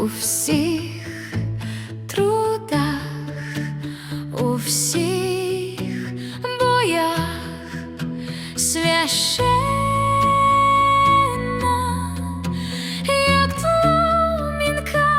у всіх трудах, у всіх боях священна, як пламінка.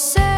say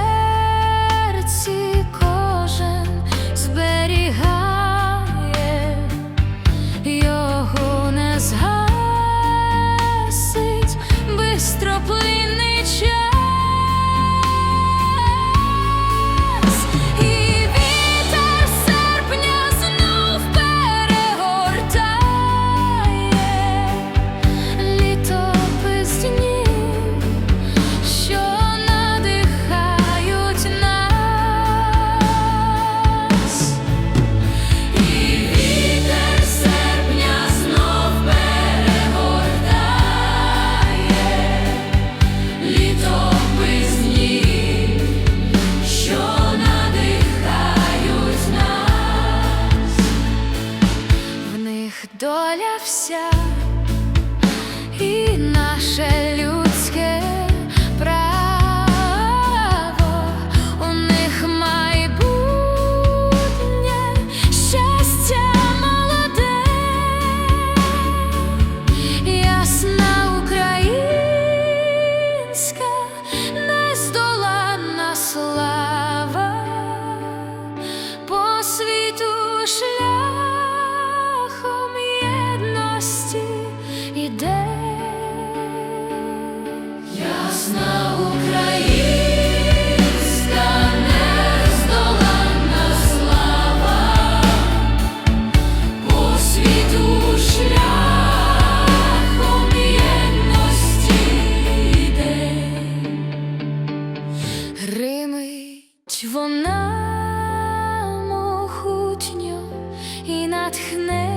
наше людське право, у них майбутнє щастя молоде, ясна українська, нездоланна слава. По світу шляхом єдності Ясна українська, нездоланна слава, по світу шляхом єдності вона могутньо і натхненно,